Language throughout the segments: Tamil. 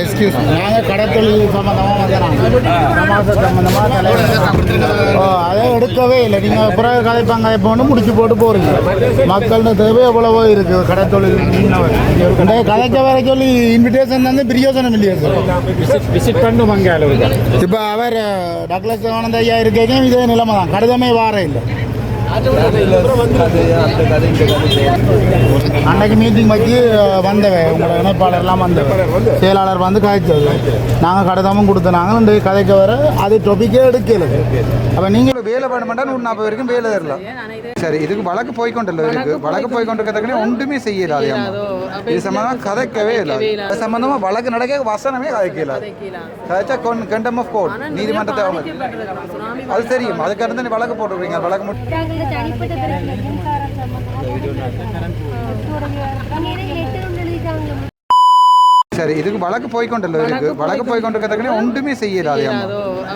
எக்ஸ்கியூஸ் நாங்கள் கடத்தொழில் சம்மந்தமாக வந்தோம் சமாச சம்மந்தமாக அதை எடுக்கவே இல்லை. நீங்கள் பிறகு கதைப்பாங்க இப்போ ஒன்று முடிச்சு போட்டு போகிறீங்க மக்கள்கிட்ட தேவை எவ்வளவோ இருக்குது கடத்தொழில் கதைக்க வர சொல்லி இன்விடேஷன் வந்து பிரியோசனம் இல்லையா சார் விசிட் பண்ணும் அங்கே இப்போ அவர் டக்ளஸ் ஆனந்த ஐயா இருக்கேங்க. இதே நிலைமை தான் கடிதமே வார இல்லை. அன்னைக்கு மீட்டிங் வச்சு வந்தவை. உங்களோட இணைப்பாளர்லாம் வந்தவை செயலாளர் வந்து காய்ச்சது நாங்கள் கடிதமும் கொடுத்தனாங்க இந்த கதைக்க வர அது டொபிக்கே எடுக்கல. அப்போ நீங்கள் வேலை பண்ண மாட்டா நூறு நாற்பது வரைக்கும் வேலை தரலாம். சரி இதுக்கு வழக்கு போய்கொண்டல்ல இருக்கு. வழக்கு போய்கொண்டிருக்கிறதுக்கு ஒன்றுமே செய்யலாது இது சம்பந்தமாக கதைக்கவே இல்லை அது சம்பந்தமாக வழக்கு நடக்க வசனமே கதைக்கல. கதைச்சா கண்டம் ஆஃப் கோர்ட் நீதிமன்றத்தை அவங்க அது தெரியும். அதுக்காக வழக்கு போட்டுருக்கீங்க வழக்கு முடி- தாங்கள் தனிப்பட்ட பிரச்சனை மின்சாரம் சம்பந்தமாக சரி இதுக்கு வழக்கு போய்கொண்டல்ல இருக்கு வழக்கு போய்கொண்டிருக்கிறதுக்கு ஒன்றுமே செய்யலாது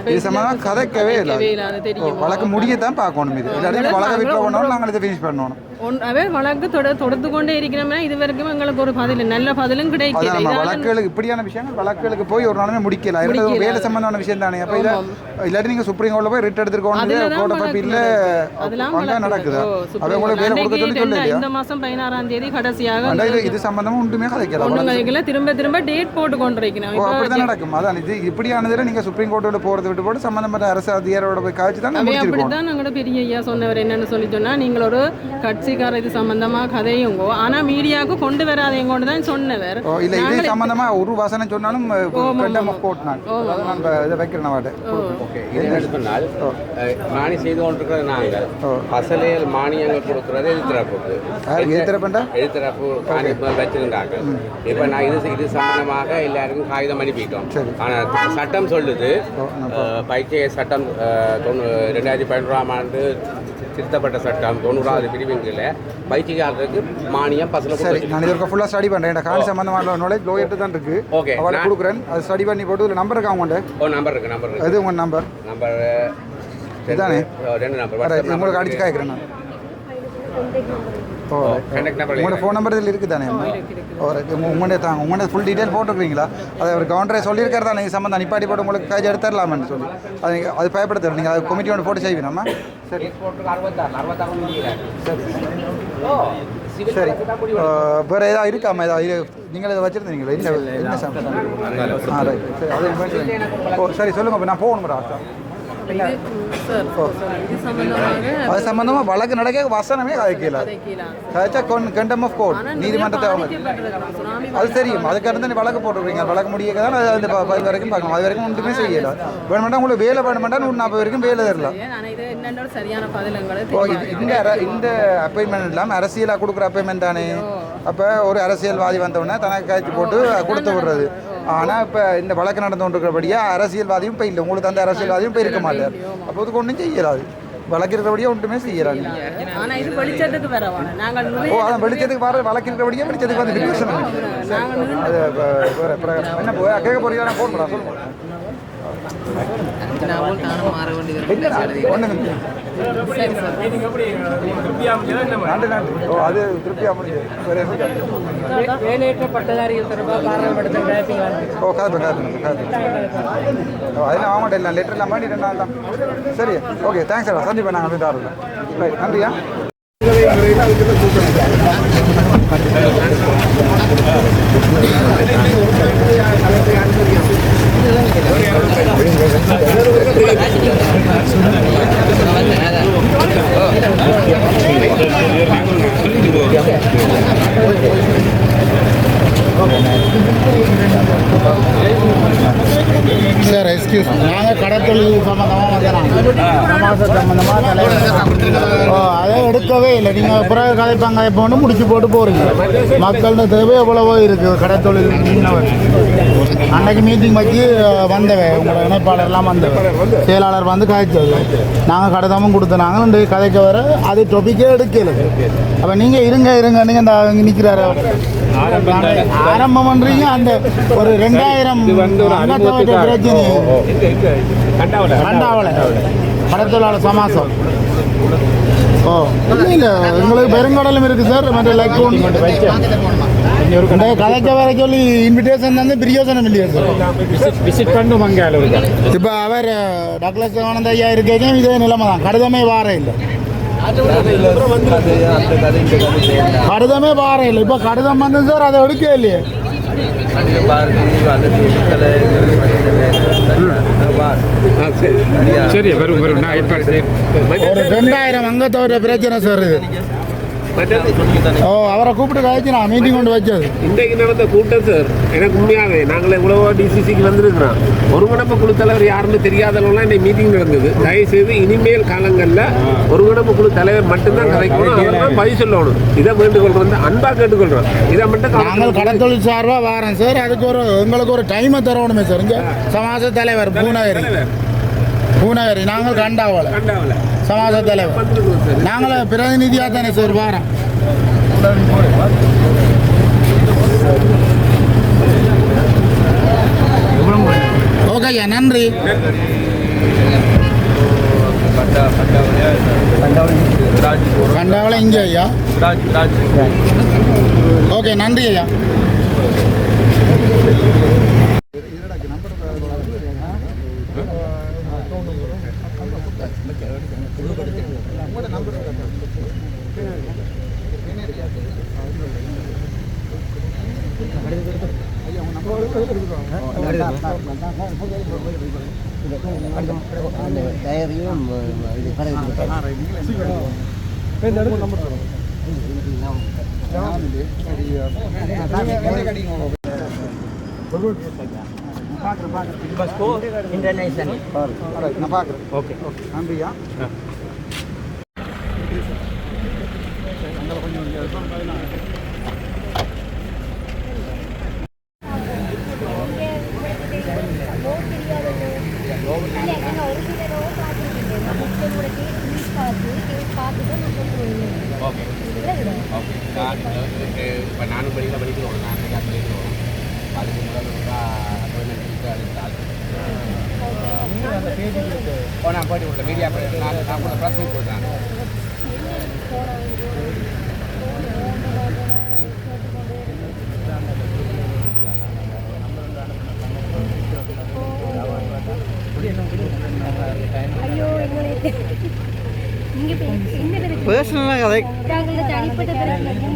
இது கதைக்கவே இல்லை வழக்கு முடியத்தான் பார்க்கணும் இது. இல்லாட்டி வழக்கு விட்டு பண்ணணும் நாங்கள் இதை ஃபினிஷ் பண்ணணும். ஒன்றாவே வழக்கு தொட தொடுத்து கொண்டே இருக்கிறோம்னா இது வரைக்கும் எங்களுக்கு ஒரு பதில் நல்ல பதிலும் கிடைக்கல. வழக்குகளுக்கு இப்படியான விஷயங்கள் வழக்குகளுக்கு போய் ஒரு நாளுமே முடிக்கல. வேலை சம்பந்தமான விஷயம் தானே. அப்போ இதை இல்லாட்டி நீங்கள் சுப்ரீம் கோர்ட்டில் போய் ரிட் எடுத்துருக்கோம் கோர்ட் ஆஃப் அப்பீல்ல அதெல்லாம். நடக்குதா? அதை உங்களுக்கு வேலை கொடுக்க சொல்லி சொல்ல டெண்டா இல்லையா இந்த மாசம் பதினாறாம் தேதி கடைசியாக இது இது சம்பந்தமா ஒன்றுமே கதைக்கலாம் ஒன்றும் கிடைக்கல திரும்ப திரும்ப டேட் போட்டு இப்போ அப்படிதான் நடக்கும். அதான் இது இப்படியானதுல நீங்க சுப்ரீம் கோர்ட்டோட போறது விட்டு போட்டு சம்பந்தப்பட்ட அரசு அதிகாரியோட போய் காய்ச்சி தான் அப்படித்தான் எங்களோட பெரிய ஐயா சொன்னவர் என்னன்னு சொல்லி சொன்னா நீங்கள் ஒரு கட்சிக்கார இது சம்பந்தமா கதையுங்கோ. ஆனா மீடியாவுக்கு கொண்டு வராதேங்கோன்னு தான் சொன்னவர். ஓ இல்ல இது சம்பந்தமா ஒரு வசனம் சொன்னாலும் மானி செய்து கொண்டிருக்கிற நாங்கள். பசலையில் மானியங்கள் கொடுக்கறது எதிர்த்தரப்புக்கு எதிர்த்தரப்புண்டா? எதிர்த்தரப்பு காணி வச்சிருந்தாங்க. இப்போ நான் இது இது சம்பந்தமாக எல்லாருக்கும் காகிதம் அனுப்பிட்டோம். ஆனால் சட்டம் சொல்லுது. பைத்திய சட்டம் தொண்ணூ ரெண்டாயிரத்தி பதினோராம் ஆண்டு திருத்தப்பட்ட சட்டம். தொண்ணூறாவது பிரிவின் கீழே. பைத்தியக்காரருக்கு மானியம் பசல சரி நான் இது ஃபுல்லா ஸ்டடி பண்றேன் இந்த காணி சம்பந்தமான நாலேஜ் லோயர்ட்டு தான் இருக்கு. Okay, அவளை கொடுக்குறேன். அது ஸ்டடி பண்ணி போட்டு இதுல நம்பர் இருக்கா உங்கள்கிட்ட ஓ நம்பர் இருக்கு நம்பர் இருக்கு. அது உங்க நம்பர் நம்பர் இதானே? ரெண்டு நம்பர் உங்களுக்கு அடிச்சு காய்க்கிறேன் நான். ஓ நம்பர் உங்களோட ஃபோன் நம்பர் இதில் இருக்குது தானே ஒரு உங்களோட தாங்க உங்களோட ஃபுல் டீட்டெயில் போட்டுருக்கீங்களா? அதை ஒரு கவுண்டரே சொல்லியிருக்காரு தானே இது சம்மந்தம் நிப்பாட்டி போட்டு உங்களுக்கு காய்ச்சி எடுத்துடலாமான்னு சொல்லி. அது அது பயப்படுத்த நீங்கள் அது கமிட்டியோட போட்டு செய்வீங்கம்மா சரி. சரி. வேற ஏதாவது இருக்காமா ஏதாவது நீங்கள் இதை வச்சுருந்தீங்களா? இல்லை என்ன சம்பந்தம்? ஆ ரைட் சரி அது சரி சொல்லுங்கள் இப்போ நான் போகணும் ராஸ்தா சம்பந்தமாக அது சம்மந்தமாக வழக்கு நடக்க வசனமே கதைக்கல கதைக்கலாம் கதைச்சா கண்டம் ஆஃப் கோர்ட் நீதிமன்றத்தை அவங்க அது தெரியும். அதுக்காக தான் வழக்கு போட்டுருக்கீங்க வழக்கு முடிய தான் அது அந்த வரைக்கும் பார்க்கணும். அது வரைக்கும் ஒன்றுமே செய்யல. வேணுமெண்டா உங்களுக்கு வேலை வேணுமெண்டா நூறு நாற்பது வரைக்கும் வேலை தரலாம் இந்த இந்த அப்பாயின்மெண்ட் இல்லாமல் அரசியலாக கொடுக்குற அப்பாயின்மெண்ட் தானே? அப்போ ஒரு அரசியல்வாதி வந்தவுடனே தனக்கு காய்ச்சி போட்டு கொடுத்து விடுறது. ஆனால் இப்போ இந்த வழக்கு நடந்து கொண்டிருக்கிறபடியாக அரசியல்வாதியும் இப்போ இல்லை. உங்களுக்கு அந்த அரசியல்வாதியும் இப்போ இருக்க மாட்டார். அப்போ அதுக்கு ஒன்றும் செய்யலாது வழக்கு ஒன்றுமே செய்யறாங்க ஓ அதான் வெளிச்சத்துக்கு வர வழக்கு இருக்கிறபடியாக வெளிச்சத்துக்கு வந்து என்ன போய் கேட்க போறீங்க ஃபோன் பண்ண சொல்லுங்க. அது திருப்தியாக முடிஞ்சு வேற எதுவும் இல்லை. வேலையற்ற பட்டதாரிகள் தொடர்பாக காரணப்படுத்த ஓ கதை கதை கதை ஓ அதெல்லாம் ஆக மாட்டேன் லெட்டர் எல்லாம் மாட்டி ரெண்டு நாள் தான் சரி ஓகே தேங்க்ஸ் சார் சந்திப்பேன் நாங்கள் போய் தாரோம் ரைட் நன்றியா? சார் எக்ஸ்கியூஸ் நாங்கள் கடத்தொழில் சம்மந்தமாக வந்தோம் சம்மந்தமாக ஓ அதை எடுக்கவே இல்லை. நீங்கள் பிறகு கதைப்பாங்க இப்போ ஒன்று முடிச்சு போட்டு போகிறீங்க மக்கள்கிட்ட தேவை எவ்வளவோ இருக்குது கடத்தொழில் மீனவர் அன்னைக்கு மீட்டிங் வச்சு அஹ், வந்தவை. உங்களோட இணைப்பாளர்லாம் வந்தவை. செயலாளர் வந்து காய்ச்சது நாங்கள் கடிதமும் கொடுத்தனாங்க இந்த கதைக்க வர அது டொபிக்கே எடுக்கல. அப்போ நீங்கள் இருங்க இருங்க. நீங்கள் இந்த நிற்கிறாரு ஆரம்பம் பண்றீங்க அந்த ஒரு ரெண்டாயிரம் பிரச்சனை சமாசம் ஓ இல்லை. இல்லை எங்களுக்கு பெருங்கடலும் இருக்குது சார் மற்ற லைக் கதைக்க வர சொல்லி இன்விடேஷன் வந்து பிரியோசனம் இல்லையா சார்? விசிட் பண்ணும் அங்கே அளவுக்கு இப்போ அவர் டக்ளஸ் ஆனந்த ஐயா இருக்கேன் இதே நிலைமை தான் கடிதமே வார இல்லை. கடிதமே வார இல்லை இப்போ கடிதம் வந்து சார் அதை எடுக்க இல்லையே சரி வரும் வரும். ஒரு ரெண்டாயிரம் அங்கத்தோட பிரச்சனை சார் இது. ஓ அவரை கூப்பிட்டு கழிச்சு நான் மீட்டிங் கொண்டு வச்சது. இன்றைக்கு நடந்த கூட்டம் சார் எனக்கு உண்மையாகவே நாங்கள் எவ்வளவோ டிசிசிக்கு வந்திருக்கிறோம். ஒருங்கிணைப்பு குழு தலைவர் யாருன்னு தெரியாதவங்களாம் இன்னைக்கு மீட்டிங் நடந்தது. தயவுசெய்து இனிமேல் காலங்களில் ஒருங்கிணைப்பு குழு தலைவர் மட்டும்தான் கதைக்கணும். அவர் தான் பதில் சொல்லணும். இதை வேண்டுகொள்றோம் வந்து அன்பாக கேட்டுக்கொள்றோம் இதை மட்டும் நாங்கள் கடத்தொழில் சார்பாக வாரோம் சார் அதுக்கு ஒரு எங்களுக்கு ஒரு டைமை தரணுமே சார் இங்கே சமாஜ தலைவர் பூநகரி பூநகரி நாங்கள் கண்டாவல சமாஜ தலைவர். நாங்கள் பிரதிநிதியாக தானே சார் வாரோம். ஓகே ஐயா நன்றி. கண்டாவல இங்கே ஐயா. ஓகே நன்றி ஐயா. டயரையும் இது இன்டர்நேஷனல் ஓகே ஓகே நன்றியா இல்லை நாங்கள் ஒரு சிலரோ பார்த்துருக்கீங்க முக்கியமோட கேஸ் பார்த்து கேஸ் பார்த்துட்டு நான் சொல்லுவேன் ஓகே இல்லை விட ஓகே இப்போ நானும் படிக்கல படிக்கிறோம் நான் கிளாஸ் படிக்கிறோம் அதுக்கு முதல்ல அப்பாயின்மெண்ட் அதுக்கு ஓ நான் போயிட்டு கொடுத்தேன் மீடியா நான் நான் கூட ப்ரெஸ் மீட் கொடுத்தேன் ஐயோ எங்களை இங்கே என்ன பிரச்சனை பர்சனலாக கதை நாங்கள் தனிப்பட்ட பிரச்சனை